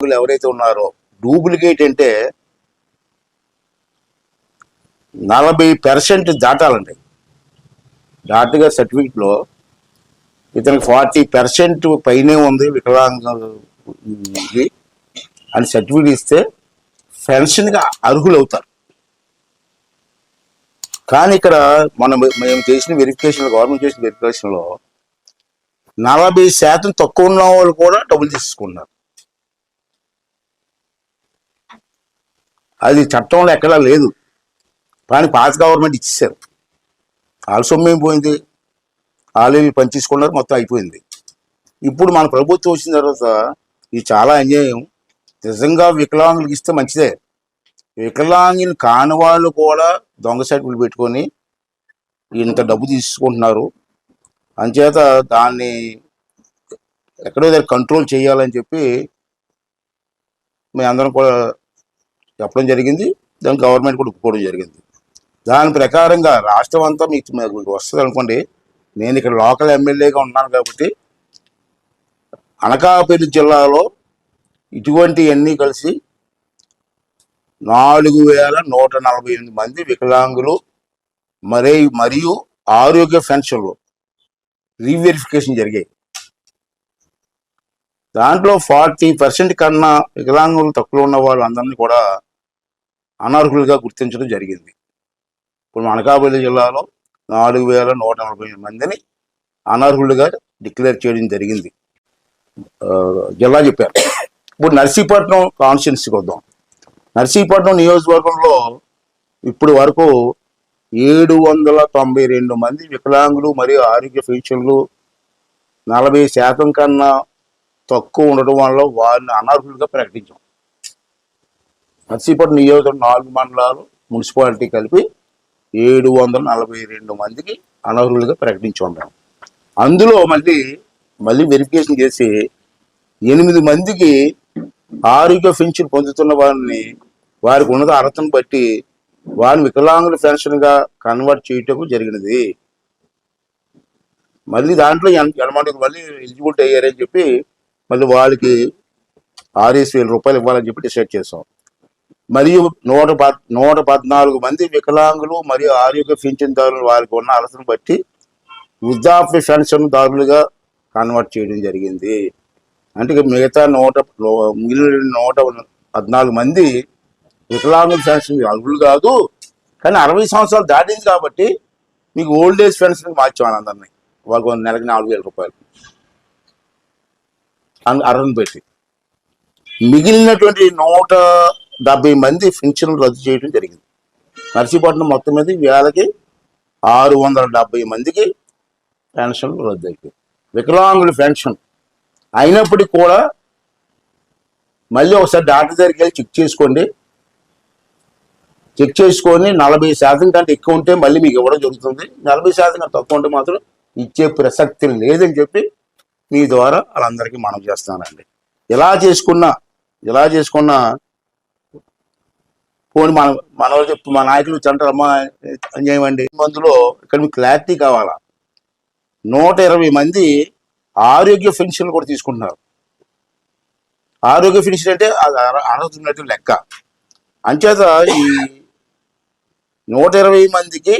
ఎవరైతే ఉన్నారో డూప్లికేట్ అంటే నలభై పర్సెంట్ దాటాలండి. దాటుగా సర్టిఫికెట్లో ఇతనికి ఫార్టీ పర్సెంట్ పైనే ఉంది వికలాంగి అని సర్టిఫికెట్ ఇస్తే పెన్షన్గా అర్హులు అవుతారు కానీ ఇక్కడ మనం మేము చేసిన వెరిఫికేషన్ గవర్నమెంట్ చేసిన వెరిఫికేషన్లో నలభై శాతం తక్కువ ఉన్న వాళ్ళు కూడా డబ్బులు తీసుకున్నారు అది చట్టంలో ఎక్కడా లేదు. కానీ పాత గవర్నమెంట్ ఇచ్చేసారు వాళ్ళ సొమ్మేం పోయింది. వాళ్ళు పనిచేసుకున్నారు మొత్తం అయిపోయింది. ఇప్పుడు మన ప్రభుత్వం వచ్చిన తర్వాత ఇది చాలా అన్యాయం. నిజంగా వికలాంగులకు ఇస్తే మంచిదే. వికలాంగిని కాని వాళ్ళు కూడా దొంగ సర్టిఫికెట్ పెట్టుకొని ఇంత డబ్బు తీసుకుంటున్నారు. అంచేత దాన్ని ఎక్కడో దగ్గర కంట్రోల్ చేయాలని చెప్పి మేము అందరం కూడా చెప్పడం జరిగింది. దాని గవర్నమెంట్ కూడా ఒప్పుకోవడం జరిగింది. దాని ప్రకారంగా రాష్ట్రం అంతా మీకు మీకు వస్తుంది అనుకోండి. నేను ఇక్కడ లోకల్ ఎమ్మెల్యేగా ఉన్నాను కాబట్టి అనకాపల్లి జిల్లాలో ఇటువంటివన్నీ కలిసి నాలుగు వేల నూట నలభై ఎనిమిది మంది వికలాంగులు మరే మరియు ఆరోగ్య పెన్షన్లు రీవెరిఫికేషన్ జరిగాయి. దాంట్లో ఫార్టీ పర్సెంట్ కన్నా వికలాంగులు తక్కువ ఉన్న వాళ్ళు అందరినీ కూడా అనర్హులుగా గుర్తించడం జరిగింది. ఇప్పుడు అనకాపల్లి జిల్లాలో నాలుగు వేల నూట నలభై మందిని అనర్హులుగా డిక్లేర్ చేయడం జరిగింది. జిల్లా చెప్పారు. ఇప్పుడు నర్సీపట్నం కాన్స్టిట్యున్సీకి వద్దాం. నర్సీపట్నం నియోజకవర్గంలో ఇప్పుడు వరకు ఏడు వందల తొంభై రెండు మంది వికలాంగులు మరియు ఆరోగ్య పెన్షన్లు నలభై శాతం కన్నా తక్కువ ఉండడం వల్ల వారిని అనర్హులుగా ప్రకటించాం. నర్సీపట్నం నియోజకవర్గం నాలుగు మండలాలు మున్సిపాలిటీ కలిపి ఏడు వందల నలభై రెండు మందికి అనర్హులుగా ప్రకటించి ఉండడం అందులో మళ్ళీ మళ్ళీ వెరిఫికేషన్ చేసి ఎనిమిది మందికి ఆరోగ్య పెన్షన్ పొందుతున్న వారిని వారికి ఉన్నత అర్హతను బట్టి వారిని వికలాంగుల పెన్షన్గా కన్వర్ట్ చేయటం జరిగినది. మళ్ళీ దాంట్లో ఎన్- మళ్ళీ ఎలిజిబిలిటీ అయ్యారని చెప్పి మళ్ళీ వాళ్ళకి ఆరేసి వేల రూపాయలు ఇవ్వాలని చెప్పి డిసైడ్ చేసాం. మరియు నూట పద్ నూట పద్నాలుగు మంది వికలాంగులు మరియు ఆరోగ్య పింఛన్దారులు వారికి ఉన్న అర్హతను బట్టి వృద్ధాప్య పెన్షన్ దారులుగా కన్వర్ట్ చేయడం జరిగింది. అంటే ఇక మిగతా నూట మిగిలిన నూట పద్నాలుగు మంది వికలాంగుల పెన్షన్ అర్హులు కాదు కానీ అరవై సంవత్సరాలు దాటింది కాబట్టి మీకు ఓల్డ్ ఏజ్ పెన్షన్ మార్చాను అందరినీ వాళ్ళకు నెలకి నాలుగు వేల రూపాయలు. అన్- అర్హతను పెట్టి మిగిలినటువంటి నూట డెబ్బై మంది పెన్షన్లు రద్దు చేయడం జరిగింది. నర్సీపట్నం మొత్తం మీద వేలకి ఆరు వందల డెబ్బై మందికి పెన్షన్లు రద్దు అయిపోయి వికలాంగుల పెన్షన్ అయినప్పటికీ కూడా మళ్ళీ ఒకసారి డాక్టర్ దగ్గరికి వెళ్ళి చెక్ చేసుకోండి. చెక్ చేసుకొని నలభై శాతం కంటే ఎక్కువ ఉంటే మళ్ళీ మీకు ఇవ్వడం జరుగుతుంది. నలభై శాతం కంటే తక్కువ ఉంటే మాత్రం ఇచ్చే ప్రసక్తి లేదని చెప్పి మీ ద్వారా వాళ్ళందరికీ మనం చేస్తానండి ఇలా చేసుకున్నా ఇలా చేసుకున్నా పోనీ మన మన చెప్పు మా నాయకులు అంటారు అమ్మా మందులో ఇక్కడ మీకు క్లారిటీ కావాలా? నూట ఇరవై మంది ఆరోగ్య పెన్షన్లు కూడా తీసుకుంటున్నారు. ఆరోగ్య పెన్షన్ అంటే అది అర్హత ఉన్నట్టు లెక్క. అంచేత ఈ నూట ఇరవై మందికి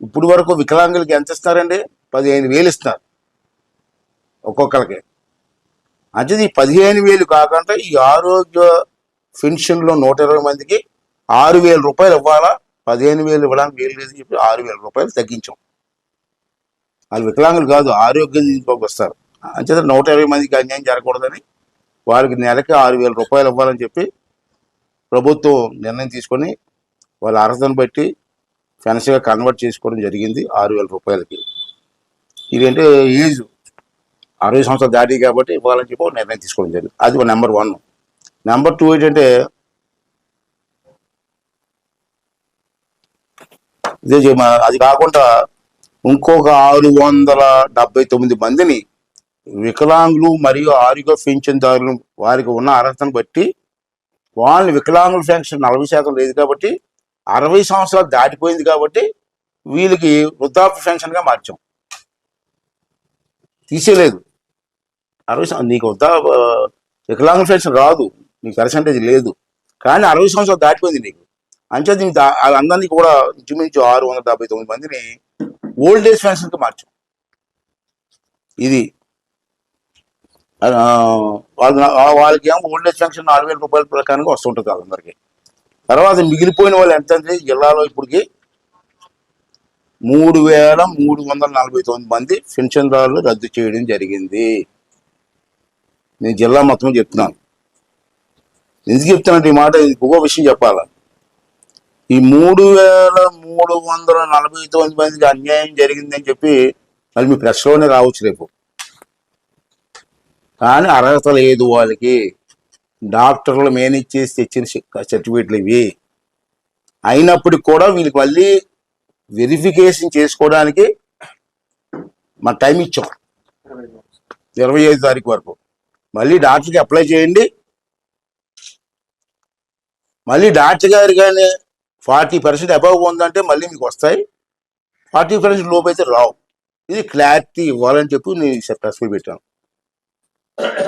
ఇప్పుడు వరకు వికలాంగులకి ఎంత ఇస్తున్నారండి? పదిహేను వేలు ఇస్తున్నారు ఒక్కొక్కరికి. అంటే ఈ పదిహేను వేలు కాకుండా ఈ ఆరోగ్య పెన్షన్లో నూట ఇరవై మందికి ఆరు వేల రూపాయలు ఇవ్వాలా? పదిహేను వేలు ఇవ్వడానికి వేలు లేదు చెప్పి ఆరు వేల రూపాయలు తగ్గించాం. వాళ్ళు వికలాంగులు కాదు ఆరోగ్యం వస్తారు. అంచేత నూట ఇరవై మందికి అన్యాయం జరగకూడదని వాళ్ళకి నెలకి ఆరు వేల రూపాయలు ఇవ్వాలని చెప్పి ప్రభుత్వం నిర్ణయం తీసుకొని వాళ్ళ అర్హతను బట్టి ఫెన్స్గా కన్వర్ట్ చేసుకోవడం జరిగింది ఆరు వేల రూపాయలకి. ఇదేంటే ఏజ్ అరవై సంవత్సరాలు దాటి కాబట్టి ఇవ్వాలని చెప్పి నిర్ణయం తీసుకోవడం జరిగింది. అది నెంబర్ వన్. నెంబర్ టూ ఏంటంటే ఇదే అది కాకుండా ఇంకొక ఆరు వందల డెబ్బై తొమ్మిది మందిని వికలాంగులు మరియు ఆరోగ్య పెన్షన్దారులు వారికి ఉన్న అర్హతను బట్టి వాళ్ళని వికలాంగుల పెన్షన్ నలభై శాతం లేదు కాబట్టి అరవై సంవత్సరాలు దాటిపోయింది కాబట్టి వీళ్ళకి వృద్ధాప్య పెన్షన్గా మార్చాం. తీసేయలేదు. అరవై నీకు వృద్ధా వికలాంగుల పెన్షన్ రాదు. నీకు పర్సంటేజ్ లేదు. కానీ అరవై సంవత్సరాలు దాటిపోయింది నీకు. అంటే దీనికి దా- వాళ్ళందరినీ కూడా ఇంచుమించు ఆరు వందల డెబ్బై తొమ్మిది మందిని ఓల్డ్ ఏజ్ పెన్షన్కి మార్చాం. ఇది. వాళ్ళ వాళ్ళకి ఏమో ఓల్డ్ ఏజ్ పెన్షన్ నాలుగు వేల రూపాయల ప్రకారంగా వస్తుంటుంది వాళ్ళందరికీ. తర్వాత మిగిలిపోయిన వాళ్ళు ఎంత అంటే జిల్లాలో ఇప్పటికి మూడు వేల మూడు వందల నలభై తొమ్మిది మంది పెన్షన్దారులు రద్దు చేయడం జరిగింది. నేను జిల్లా మొత్తం చెప్తున్నాను. ఎందుకు చెప్తానంటే ఈ మాట ఇంకొక విషయం చెప్పాలా? ఈ మూడు వేల మూడు వందల నలభై తొమ్మిది మందికి అన్యాయం జరిగిందని చెప్పి మళ్ళీ మీ ప్రెస్లోనే రావచ్చు రేపు. కానీ అర్హత లేదు వాళ్ళకి. డాక్టర్లు మేనేజ్ చేసి తెచ్చిన సర్టిఫికేట్లు ఇవి. అయినప్పటికి కూడా వీళ్ళకి మళ్ళీ వెరిఫికేషన్ చేసుకోవడానికి మా టైం ఇచ్చాం. ఇరవై ఐదు తారీఖు వరకు. మళ్ళీ డాక్టర్కి అప్లై చేయండి. మళ్ళీ డాక్టర్ గారు కానీ ఫార్టీ పర్సెంట్ అబవ్ ఉందంటే మళ్ళీ మీకు వస్తాయి. ఫార్టీ పర్సెంట్ లోపు అయితే రావు. ఇది క్లారిటీ ఇవ్వాలని చెప్పి నేను ప్రెస్ పెట్టాను.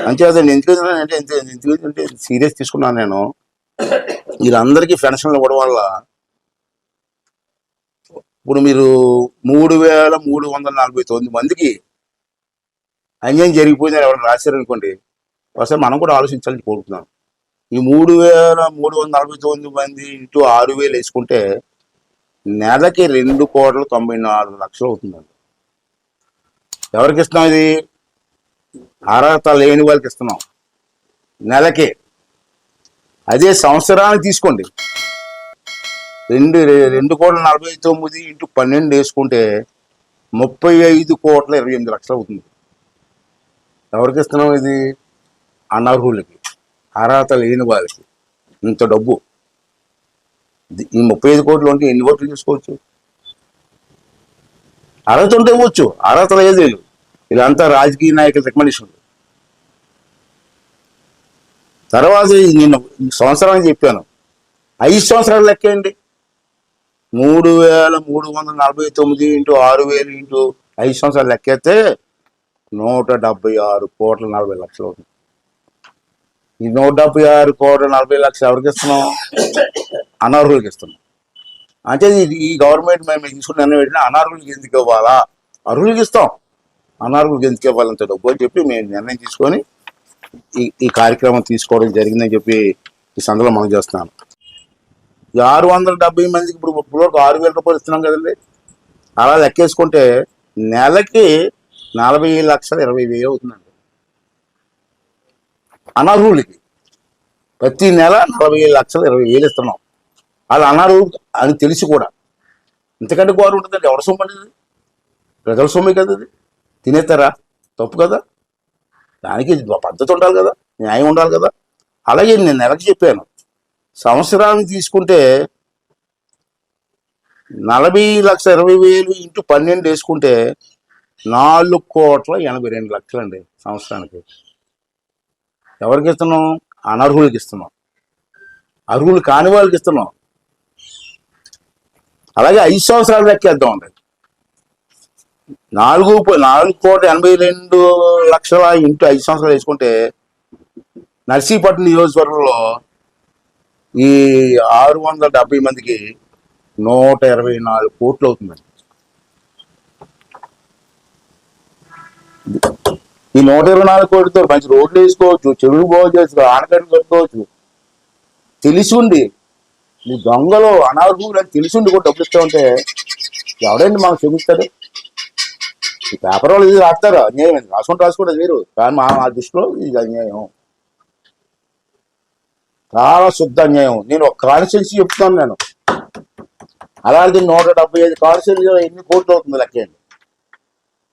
అంచేత నేను ఎందుకు అంటే ఎందుకంటే సీరియస్ తీసుకున్నాను నేను. వీళ్ళందరికీ పెన్షన్లు ఇవ్వడం వల్ల ఇప్పుడు మీరు మూడు వేల మూడు వందల నలభై తొమ్మిది మందికి అన్యాయం జరిగిపోయిందని ఎవరు రాశారు అనుకోండి ఒకసారి మనం కూడా ఆలోచించాలని కోరుతున్నాను ఈ మూడు వేల మూడు వందల నలభై తొమ్మిది మంది ఇంటూ ఆరు వేలు వేసుకుంటే నెలకి రెండు కోట్ల తొంభై నాలుగు లక్షలు అవుతుందండి. ఎవరికి ఇస్తున్నాం ఇది? అర్హత లేని వాళ్ళకి ఇస్తున్నాం. నెలకి. అదే సంవత్సరానికి తీసుకోండి. రెండు రెండు కోట్ల నలభై తొమ్మిది ఇంటూ పన్నెండు వేసుకుంటే ముప్పై ఐదు కోట్ల ఇరవై ఎనిమిది లక్షలు అవుతుంది. ఎవరికి ఇస్తున్నాం ఇది? అనర్హులకి. అర్హత లేని వాళ్ళకి ఇంత డబ్బు. ఈ ముప్పై ఐదు కోట్లు ఉంటే ఎన్ని కోట్లు తీసుకోవచ్చు? అర్హత ఉంటే ఇవ్వచ్చు. అర్హత లేదు ఇదంతా రాజకీయ నాయకుల రికమెండేషన్. తర్వాత నేను సంవత్సరానికి చెప్పాను. ఐదు సంవత్సరాలు లెక్కేయండి మూడు వేల మూడు వందల నలభై తొమ్మిది ఇంటూ ఆరు వేలు ఇంటూ ఐదు సంవత్సరాలు లెక్కేస్తే నూట డెబ్బై ఆరు కోట్ల నలభై లక్షలు అవుతుంది. ఈ నూట డెబ్బై ఆరు కోట్ల నలభై లక్షలు ఎవరికి ఇస్తున్నాం? అనర్హులకి ఇస్తున్నాం. అంటే ఇది ఈ గవర్నమెంట్ మేము తీసుకుని నిర్ణయం పెట్టినా అనర్హులకి ఎందుకు ఇవ్వాలా? అర్హులకి ఇస్తాం. అనర్హులకి ఎందుకు ఇవ్వాలంత డబ్బు అని చెప్పి మేము నిర్ణయం తీసుకొని ఈ ఈ కార్యక్రమం తీసుకోవడం జరిగిందని చెప్పి ఈ సందర్భంలో మనం చేస్తున్నాను ఈ ఆరు వందల డెబ్బై మందికి ఇప్పుడు ఇప్పుడు ఆరు వేల రూపాయలు ఇస్తున్నాం కదండి. అలా లెక్కేసుకుంటే నెలకి నలభై లక్షల ఇరవై వేలు అవుతుందండి. అనర్హులకి ప్రతి నెల నలభై లక్షలు ఇరవై వేలు ఇస్తున్నాం. వాళ్ళు అనర్హులు అని తెలిసి కూడా. ఇంతకంటే గోరు ఉంటుందండి. ఎవరి సొమ్ము అనేది ప్రజల సొమ్మే కదా అది తినేస్తారా? తప్పు కదా? దానికి పద్ధతి ఉండాలి కదా? న్యాయం ఉండాలి కదా? అలాగే నేను నెలకు చెప్పాను. సంవత్సరానికి తీసుకుంటే నలభై లక్షల ఇరవై వేలు ఇంటూ పన్నెండు వేసుకుంటే నాలుగు కోట్ల ఎనభై రెండు లక్షలు అండి సంవత్సరానికి. ఎవరికి ఇస్తున్నాం? అనర్హులకి ఇస్తున్నాం. అర్హులు కాని వాళ్ళకి ఇస్తున్నాం. అలాగే ఐదు సంవత్సరాలు లెక్కేద్దాం అండి. నాలుగు నాలుగు కోట్ల ఎనభై రెండు లక్షల ఇంటూ ఐదు సంవత్సరాలు వేసుకుంటే నర్సీపట్నం నియోజకవర్గంలో ఈ ఆరు వందల డెబ్బై మందికి నూట ఇరవై నాలుగు కోట్లు అవుతుందండి. నూట ఇరవై నాలుగు కోట్లతో మంచి రోడ్లు వేసుకోవచ్చు చెరువులు బాగు చేసుకోవచ్చు ఆనకట్టు కట్టుకోవచ్చు. తెలిసి ఉండి ఈ దొంగలు అనార్హులు అని తెలిసి ఉండి కూడా డబ్బులు ఇస్తా ఉంటే ఎవడండి మాకు చూపిస్తాడు ఈ పేపర్ వాళ్ళు ఇది రాస్తారు? అన్యాయం రాసుకుంటూ రాసుకోవడం వేరు కానీ మా మా దృష్టిలో ఇది అన్యాయం. చాలా శుద్ధ అన్యాయం. నేను ఒక కాన్స్టిట్యున్సీ చెప్తాను నేను. అలాంటి నూట డెబ్బై ఐదు కాన్స్టిట్యున్సీ ఎన్ని కోట్లు అవుతుంది లెక్కండి?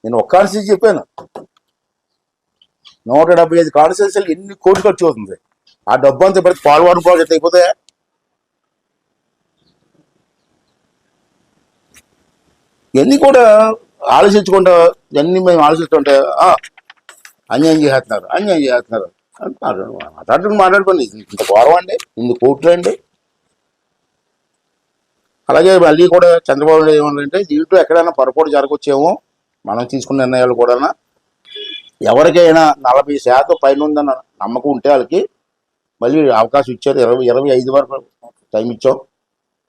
నేను ఒక కాన్స్టిట్యున్సీ చెప్పాను. నూట డెబ్బై ఐదు కాన్స్టిట్యూన్సీలు ఎన్ని కోట్లు ఖర్చు అవుతుంది? ఆ డబ్బు అంతా పెడితే పాల్వాడు ప్రాజెక్ట్ అయిపోతే? ఇవన్నీ కూడా ఆలోచించుకుంటా ఇవన్నీ మేము ఆలోచిస్తుంటే "ఆ, అన్యాయం చేస్తున్నారు అన్యాయం చేస్తున్నారు. అంటున్నారు మాట్లాడుకుని మాట్లాడుకోండి. ఇంత గౌరవం అండి ఇన్ని కోట్లు అండి. అలాగే మళ్ళీ కూడా చంద్రబాబు నాయుడు ఏమన్నారంటే దీంట్లో ఎక్కడైనా పొరపాటు జరగవచ్చేమో మనం తీసుకున్న నిర్ణయాలు కూడా ఎవరికైనా నలభై శాతం పైన ఉందన్న నమ్మకం ఉంటే వాళ్ళకి మళ్ళీ అవకాశం ఇచ్చారు. ఇరవై ఇరవై ఐదు వరకు టైం ఇచ్చాం.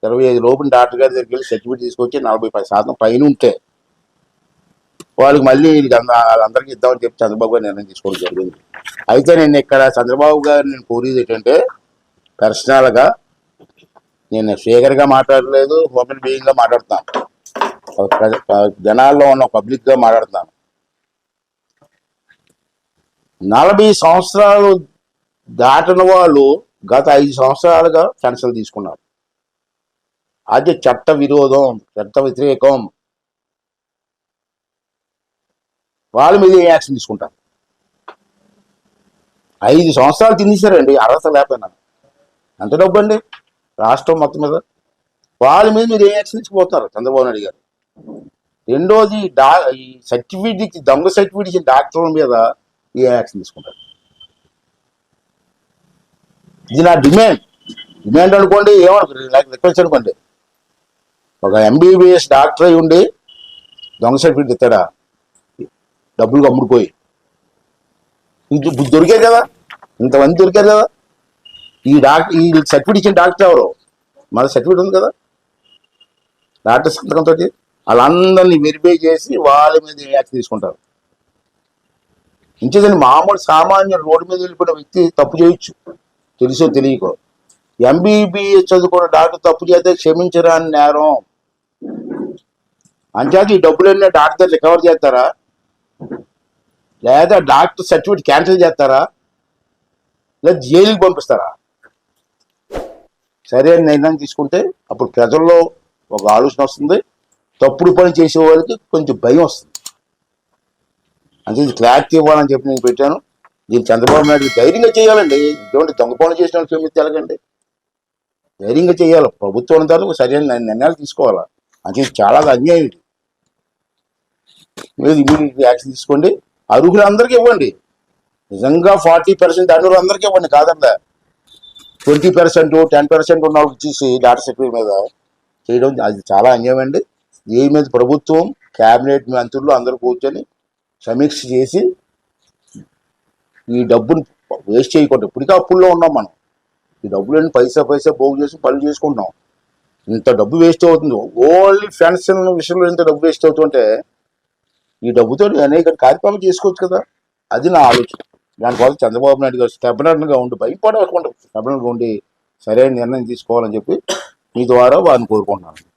ఇరవై ఐదు లోపు డాక్టర్ గారి దగ్గరికి వెళ్ళి సర్టిఫికేట్ తీసుకొచ్చి నలభై పది శాతం పైన ఉంటే వాళ్ళకి మళ్ళీ వాళ్ళందరికీ ఇద్దామని చెప్పి చంద్రబాబు గారు నిర్ణయం తీసుకోవడం జరిగింది. అయితే నేను ఇక్కడ చంద్రబాబు గారు నేను కోరేది ఏంటంటే పర్సనల్గా నేను స్పీకర్గా మాట్లాడలేదు హ్యూమన్ బీయింగ్గా మాట్లాడుతాను జనాల్లో ఉన్న పబ్లిక్గా మాట్లాడుతాను నలభై సంవత్సరాలు దాటిన వాళ్ళు గత ఐదు సంవత్సరాలుగా పెన్షన్ తీసుకున్నారు. అది చట్ట విరోధం చట్ట వ్యతిరేకం. వాళ్ళ మీద ఏ యాక్షన్ తీసుకుంటారు? ఐదు సంవత్సరాలు తినేసారండి అర్హత లేకపోయినా. ఎంత డబ్బు అండి రాష్ట్రం మొత్తం మీద. వాళ్ళ మీద మీరు ఏ యాక్షన్ తీసుకుపోతున్నారు చంద్రబాబు నాయుడు గారు. రెండోది డా ఈ సర్టిఫికేట్ దొంగ సర్టిఫికేట్ ఇచ్చిన డాక్టర్ల మీద ఏ యాక్షన్ తీసుకుంటారు. ఇది నా డిమాండ్. డిమాండ్ అనుకోండి ఏమనుకోండి నాకు రిక్వెస్ట్ అనుకోండి. ఒక ఎంబీబీఎస్ డాక్టర్ అయి ఉండి దొంగ సర్టిఫికెట్ ఇస్తాడా డబ్బులు అమ్ముడుపోయి ఇది ఇప్పుడు దొరికారు కదా? ఇంతమంది దొరికారు కదా? ఈ డాక్టర్ ఈ సర్టిఫికేట్ ఇచ్చిన డాక్టర్ ఎవరు? మన సర్టిఫికేట్ ఉంది కదా? డాక్టర్ సంతకంతో వాళ్ళందరినీ వెరిఫై చేసి వాళ్ళ మీద యాక్షన్ తీసుకుంటారు. ఇంచేదని మామూలు సామాన్య రోడ్డు మీద వెళ్ళిపోయిన వ్యక్తి తప్పు చేయొచ్చు. తెలుసో తెలియకో. ఎంబీబీఎస్ చదువుకున్న డాక్టర్ తప్పు చేస్తే క్షమించరా అని నేరం. అంచేత ఈ డబ్బులన్నీ డాక్టర్ రికవర్ చేస్తారా? లేదా డాక్టర్ సర్టిఫికేట్ క్యాన్సిల్ చేస్తారా? లేదా జైలుకి పంపిస్తారా? సరే అని నిర్ణయం తీసుకుంటే అప్పుడు ప్రజల్లో ఒక ఆలోచన వస్తుంది. తప్పుడు పని చేసే వాళ్ళకి కొంచెం భయం వస్తుంది. అంటే ఇది క్లారిటీ ఇవ్వాలని చెప్పి నేను పెట్టాను. దీన్ని చంద్రబాబు నాయుడు ధైర్యంగా చేయాలండి. ఇటువంటి దొంగ పనులు చేసిన వాళ్ళు క్షమిస్తే ఎలాగండి ధైర్యంగా చేయాలి. ప్రభుత్వం ఉన్న తర్వాత సరైన నిర్ణయాలు తీసుకోవాలా? అంటే చాలా అన్యాయం ఇది. మీరు ఇమీడియట్ యాక్షన్ తీసుకోండి. అర్హులందరికీ ఇవ్వండి. నిజంగా ఫార్టీ పర్సెంట్ అర్హులందరికీ ఇవ్వండి. కాదండి ట్వంటీ పర్సెంట్ టెన్ పర్సెంట్ ఉన్న వాళ్ళకి ఇచ్చేసి డాటా సెక్రటరీ మీద చేయడం అది చాలా అన్యాయం అండి. దీని మీద ప్రభుత్వం క్యాబినెట్ మంత్రులు అందరూ కూర్చొని సమీక్ష చేసి ఈ డబ్బును వేస్ట్ చేయకుండా ఇప్పటికే అప్పుల్లో ఉన్నాం మనం. ఈ డబ్బులని పైసా పైసా పోగు చేసి పనులు చేసుకుంటున్నాం. ఇంత డబ్బు వేస్ట్ అవుతుంది. ఓన్లీ పెన్షన్ విషయంలో ఇంత డబ్బు వేస్ట్ అవుతుంటే ఈ డబ్బుతో అనేక కార్యక్రమాలు చేసుకోవచ్చు కదా? అది నా ఆలోచన. దానికోసం చంద్రబాబు నాయుడు గారు స్టెబనర్గా ఉండి భయపడకుండా స్టెబనర్గా ఉండి సరైన నిర్ణయం తీసుకోవాలని చెప్పి మీ ద్వారా వారిని కోరుకుంటున్నాను.